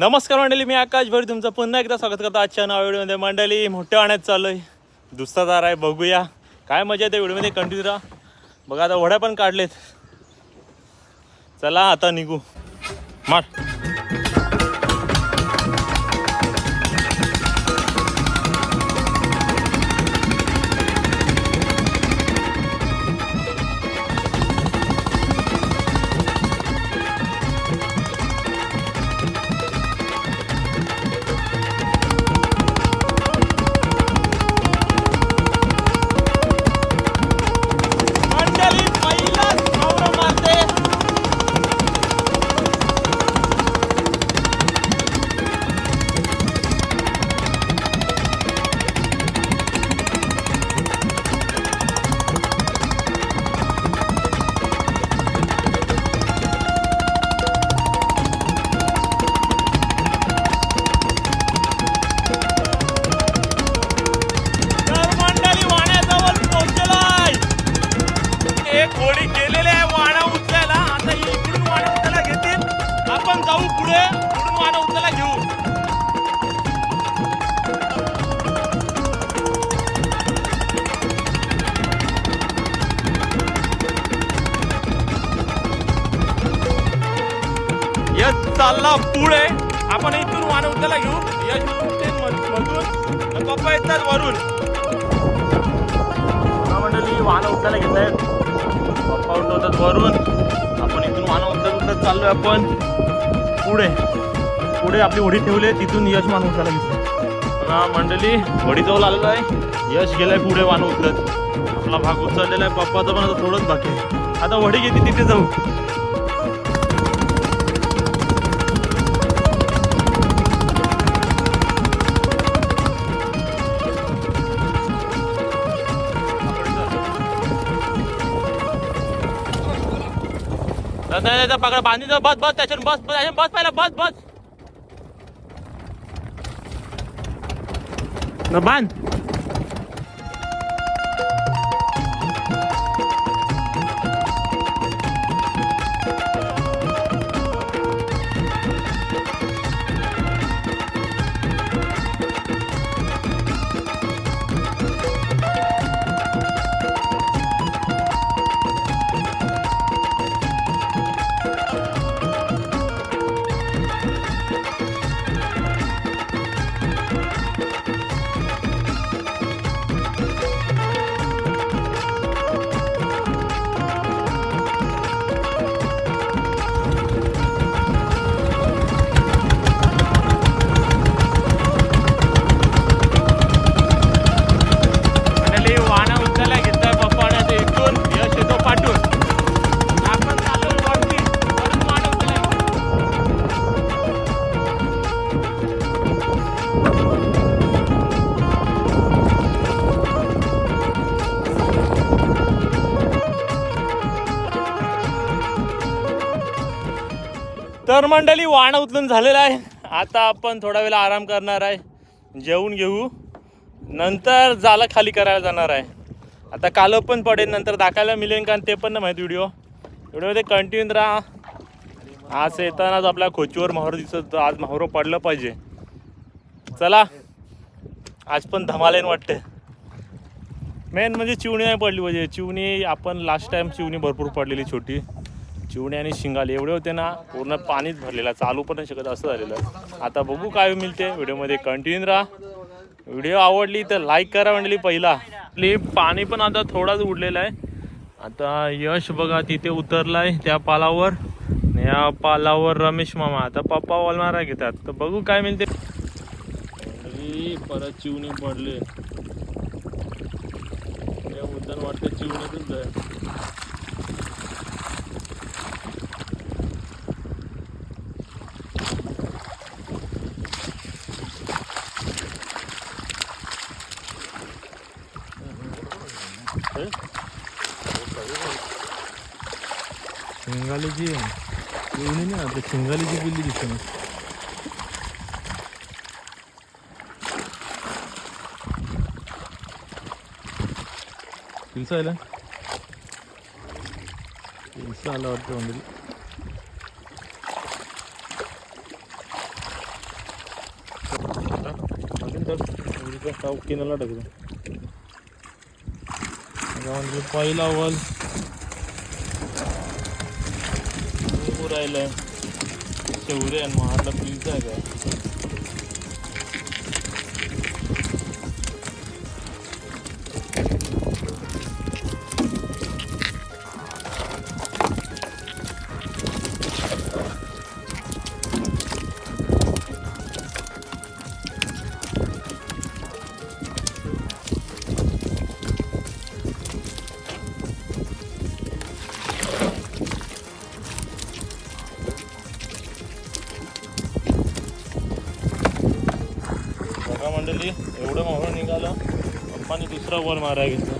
नमस्कार मंडळी मी आकाश भरी तुमचं पुन्हा एकदा स्वागत करतो आजच्या नव्या व्हिडिओमध्ये. मंडळी मोठ्या वाण्यात चालू आहे दुसरा दार आहे बघूया. काय मजा येते व्हिडिओमध्ये कंटिन्यू राहा. बघा आता वड्या पण काढलेत. चला आता निघू. मार. आपण इथून वाणा घेऊ यश मधून पप्पा येतात वरून. मंडळी वाहनं घेत आहेत. पप्पा उठवतात वरून. आपण इथून वाहनं उठत चाललो चाललोय आपण. पुढे पुढे आपली होडी ठेवली आहे तिथून यश वाहन घेतलं बघा मंडळी होडी जवळ आलेलं आहे. यश गेलाय पुढे वाहन उतरत आपला भाग उचललेला आहे. पप्पाचा पण आता थोडंच बाकी आहे. आता वडी घेते तिथे जाऊ. पकड बांधी बस बस त्याच्यावर बस बस बस पहिला बस बस. बांध. मंडळी वाण उचलून झालेला आहे. आता आपण थोडा वेळ आराम करणार आहे. जेवून घेऊ. नंतर जाला खाली करायला जाणार आहे. आता काल पण पडेल नंतर दाखायला मिळेल का ते पण नाही माहिती व्हिडिओ व्हिडिओमध्ये कंटिन्यू राहा. आज येतानाच आपल्या खोचीवर माहोर दिसत आज माहोर पडलं पाहिजे. चला. आज पण धमालेन वाटते मेन म्हणजे चिवणी नाही पडली पाहिजे. चिवणी आपण लास्ट टाईम चिवणी भरपूर पडलेली छोटी. चिवणी आणि शिंगाले एवढे होते ना पूर्ण पाणीच भरलेला चालू पण नाही शकत असं झालेलं. आता बघू काय मिळते व्हिडिओमध्ये. कंटिन्यू राहा. व्हिडिओ आवडली तर लाईक करा म्हणली पहिला. पाणी पण आता थोडाच उडलेला आहे. आता यश बघा तिथे उतरलाय त्या पालावर. या पालावर रमेश मामा. आता पप्पा वॉलमारा घेतात. तर बघू काय मिळते. परत चिवणी पडले. या मुद्दान वाटतं चिवणीतच शिंगालीची एवढी नाही आपल्या शिंगालीची बिल्ली दिसते ना पिलसा आला पिलसा आला वाटतं म्हणजे पूर आहे स्टाव किनाला टाकतो आता राहिलाय शेवरे आणि महाडला आहे कुत्रा वर मारायला घेतला.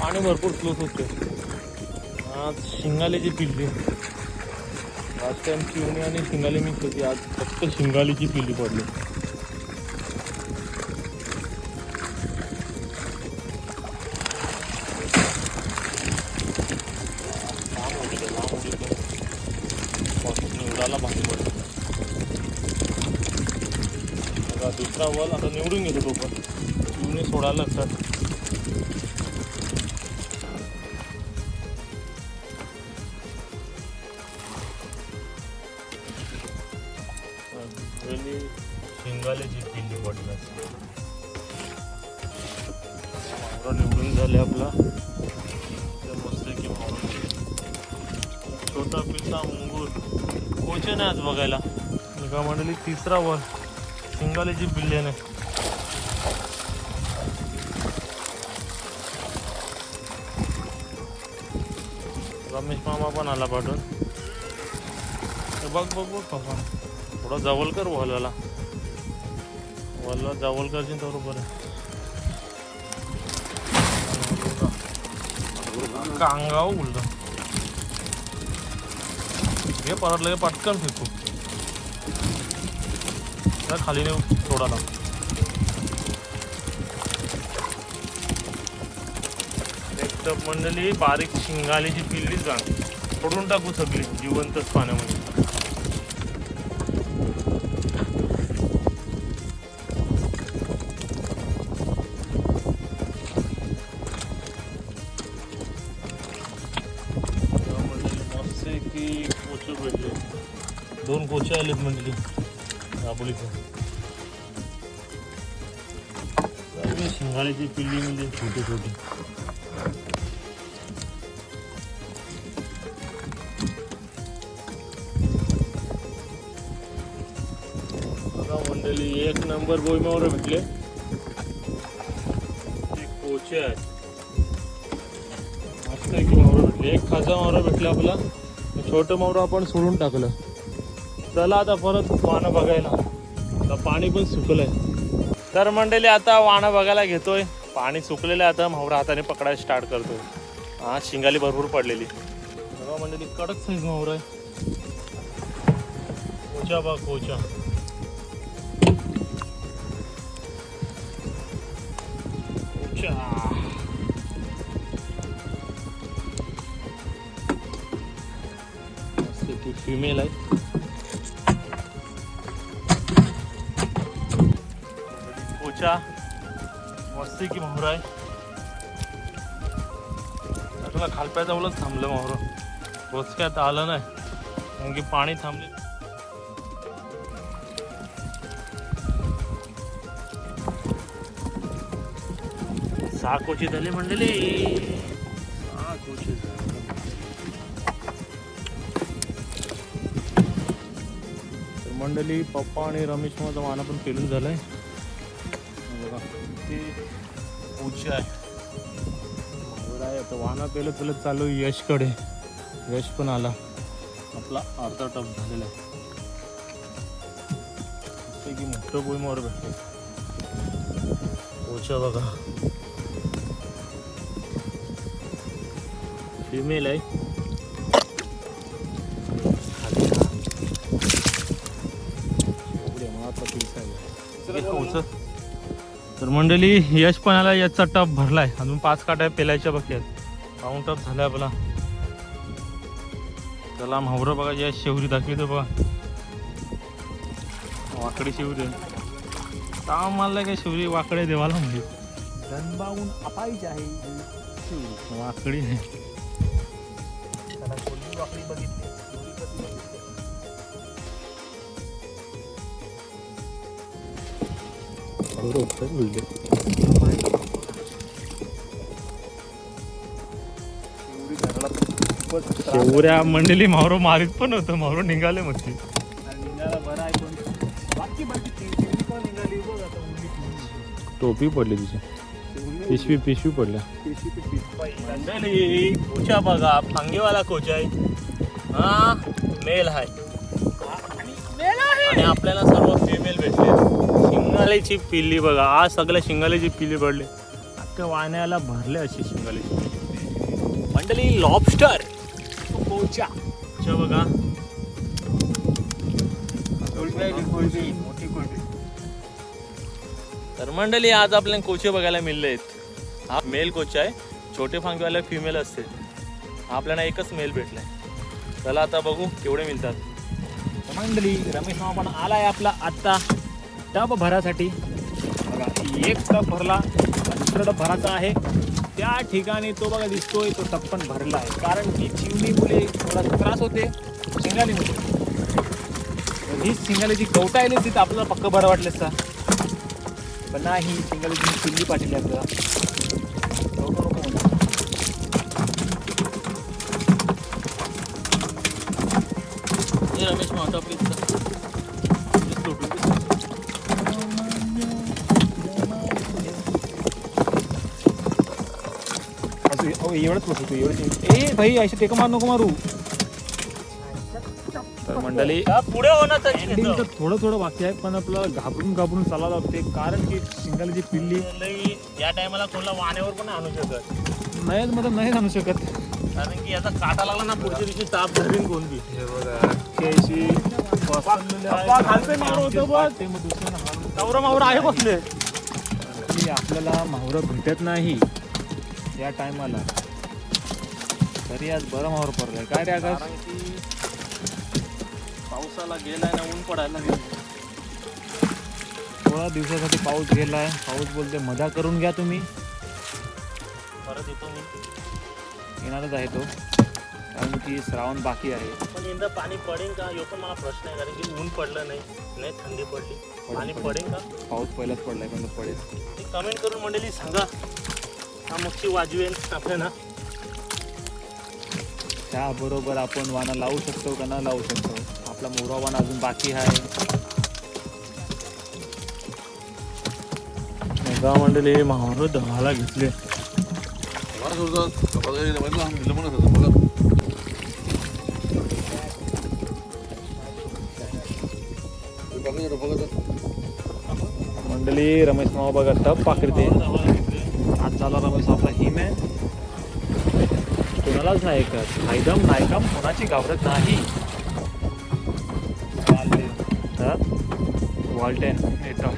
पाणी भरपूर फ्लोत होते. आज शिंगालीची पिल्ली. आज त्यांची चिवणी आणि शिंगाली मिक्स होती आज फक्त शिंगालीची पिल्ली पडली. निवडून घेतो तो पण चिवणी सोडायला लागतात. वेली शिंगाल्याची पिल्ली पडली मावरा निवडून झाले आपला. मस्त की मावरा छोटा पिल्ला मुंगूर. कोचे नाही आज बघायला? एका मंडळी तिसरा वर. शिंगाल्याची पिल्ल्याने मामा पण आला पाठवून. बघ बघ बघ बाबा थोडा जवळ कर वॉलला वॉलला जवळ करशील बरोबर आहे कांगाव उलट. हे परत लगे पटकन फेकू. खाली नेऊ एक टप मंडळी बारीक शिंगालीची पिल्ली जाण सोडून टाकू सगळी जिवंतच पाण्यामध्ये. दोन कोचे आलेत मंडळी दाबोलीचे शिंगाळीची पिल्ली म्हणजे छोटी छोटी. बघा एक नंबर बोईमावर भेटले. ते कोचे आहेत मस्त एक मावरं भेटले. एक खाजा मावरा भेटला आपला. छोटं मावरं आपण सोडून टाकलं. चला आता परत वाणं बघायला. आता पाणी पण सुकलंय. तर मंडळी आता वाणं बघायला घेतोय. पाणी सुकलेलं आहे आता. मावरा हाताने पकडायला स्टार्ट करतोय. हा शिंगाली भरपूर पडलेली. बघा मंडळी कडक साईज मावरा आहे. कोचा बा कोचा ती फिमेल आहे पोचा मस्त की मोहर आहे आपल्याला खालप्या जवळच थांबलं मोहर. बोचक्यात आलं नाही. कारण की पाणी थांबले. सहा कोची झाली म्हणलेली सहा कोची तर मंडळी पप्पा आणि रमेश माझं वाना पण पेलून झालंय. बघा ते आहे. आता वाना पेलत पेलत चालू यशकडे. यश पण आला. आपला अर्धा टप झालेला आहे. जसं की मोठं बोई मोर भेटते पोचा बघा. फिमेल आहे. तर मंडळी यश पण आला याचा टप भरलाय. अजून पाच काट्या पेलायच्या बाकी आहेत. पाऊन टप झालाय आपला. त्याला म्हावरं बघा या शेवरी दाखवतो बघा. वाकडी शेवरी. ताव मारला काय शेवरी? वाकडे देवाला म्हणजे जन्माहून अपायची आहे. वाकडी आहे. त्रास आहे. शेवऱ्या मंडळी मावरो मारीत पण होतं मावरो निघाले शिवरी. टोपी पडली तिची पिशवी पिशवी पडल्या बघा फांगेवाला कोच आहे हा मेल आहे. आणि आपल्याला सर्व फिमेल भेटले. शिंगालेची पिल्ली बघा आज सगळ्या शिंगालेची पिल्ली पडली. अख्ख्या वाण्याला भरले अशी शिंगालेची मंडळी लॉबस्टर कोचा. कोचा बघा. कोळंबी, मोठी कोळंबी. तर मंडळी आज आपल्याला कोचे बघायला मिळले आहेत हा मेल कोच आहे. छोटे फांगेवाले फिमेल असते आपल्याला एकच मेल भेटलाय. चला आता बघू केवढे मिळतात. मंडळी रमेश मामा पण आलाय आपला आत्ता. टब भरासाठी. बघा एक टब भरला दुसरा टब भराचा आहे. त्या ठिकाणी तो बघा दिसतोय तो टप पण भरला आहे कारण की चिवणीमुळे थोडा त्रास होते शिंगालीमुळे तर ही शिंगालीची कवटा आली तिथं आपल्याला पक्क बरं वाटलं असतं. पण नाही शिंगालीची चिल्ली पाठवली आपल्याला रमेश ए- अहो, एवढंच एवढंच ए भाई असे टेक मार नको मारू. तर मंडळी पुढे होणार थोडं थोडं बाकी आहे पण आपल्याला घाबरून घाबरून चालावं लागते कारण की सिंगलची पिल्ली लई या टायमाला कोणाला वाण्यावर पण आणू शकत. नाही मतलब नाही आणू शकत. कारण की याचा काटा लागला ना पुढच्या दिवशी ताप धरीन कोणती बघा केशी अप्पा, खालचं मावरं होतं बघ. ते मग दुसऱ्यानं हाणून नवरा मावरा आहे बसले. की आपल्याला माहुरं भेटत नाही या टायमाला. तरी आज बरं माहुर पडलंय. काय रे आकाश? कारण की पावसाला गेलाय ना ऊन पडायला लागेल थोडा दिवसासाठी पाऊस गेलाय. पाऊस बोलते मजा करून घ्या तुम्ही. परत येतो मी. येणारच आहे तो. कारण की श्रावण बाकी आहे. यंदा पाणी पडेल का? यो पण मला प्रश्न आहे कारण की ऊन पडलं नाही नाही थंडी पडली. पाणी पडेल. का? पाऊस पहिलाच पडलाय पण पडेल. कमेंट करून मंडळी सांगा. हा मच्छी वाजवेल आपल्याला. त्याबरोबर आपण वाना लावू शकतो का? ना लावू शकतो. आपला मोरा वाना अजून बाकी आहे. मेगा मंडळी महावर धमाला घेतले. रमेश मामा बघा टप पाकरते आज झाला रमेश आपला हिम आहे कोणालाच नाही ऐकत. नायदम नायकम कोणाची घाबरत नाही. तर वॉल्टेन येतो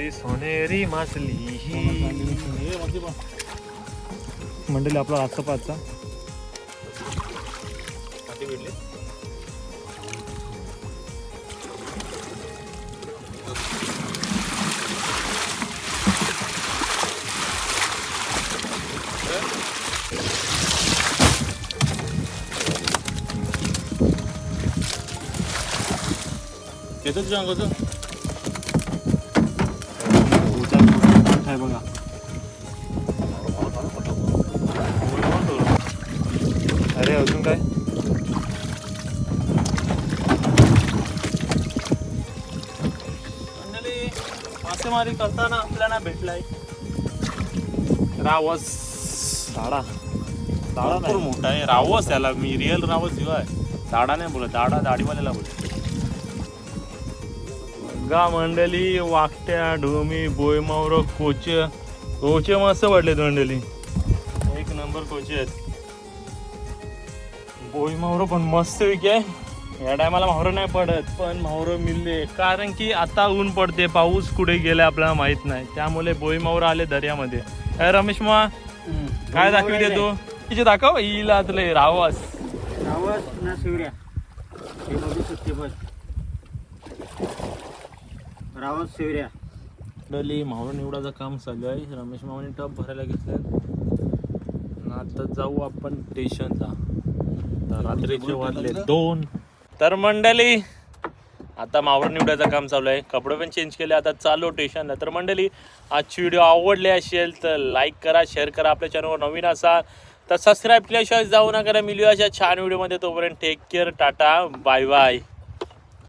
आपली सोनेरी मासली ही. मंडळी आपला आजचा पाचचा. माती भेटली आहे बघा. अरे अजून काय? मासेमारी करताना आपल्याला भेटलाय. रावस. साडा साडा मोठा आहे. रावस याला मी रिअल रावस आहे. दाडा नाही बोलत. दाडा दाढीवाल्याला बोलत. गा मंडळी वाकट्या ढोमी बोयमावर कोच. कोचे मस्त वाटलेत मंडळी एक नंबर कोचे आहेत. बोईमावरं पण मस्त विकी आहे. या टायमाला मावरं नाही पडत पण मावरं मिळले. कारण की आता ऊन पडते पाऊस कुठे गेला आपल्याला माहीत नाही. त्यामुळे बोईमावर आले दर्यामध्ये. काय रमेश मा काय दाखवते तू तिचे दाखव हिला आतले रावस. रावस ना शिवऱ्या. रावण शिवऱ्या डली मावळ निवडाचं काम चालू आहे. रमेश मामाने टप भरायला घेतलं आता जाऊ आपण स्टेशनला तर रात्रीचे वाजले दोन. तर मंडळी आता मावळ निवडायचं काम चालू आहे. कपडे पण चेंज केले आता चालू स्टेशनला तर मंडळी आजची व्हिडिओ आवडली असेल तर लाईक करा शेअर करा. आपल्या चॅनलवर नवीन असाल तर सबस्क्राईब केल्याशिवाय जाऊ नका. मिळूया अशा छान व्हिडिओमध्ये तोपर्यंत take care tata bye bye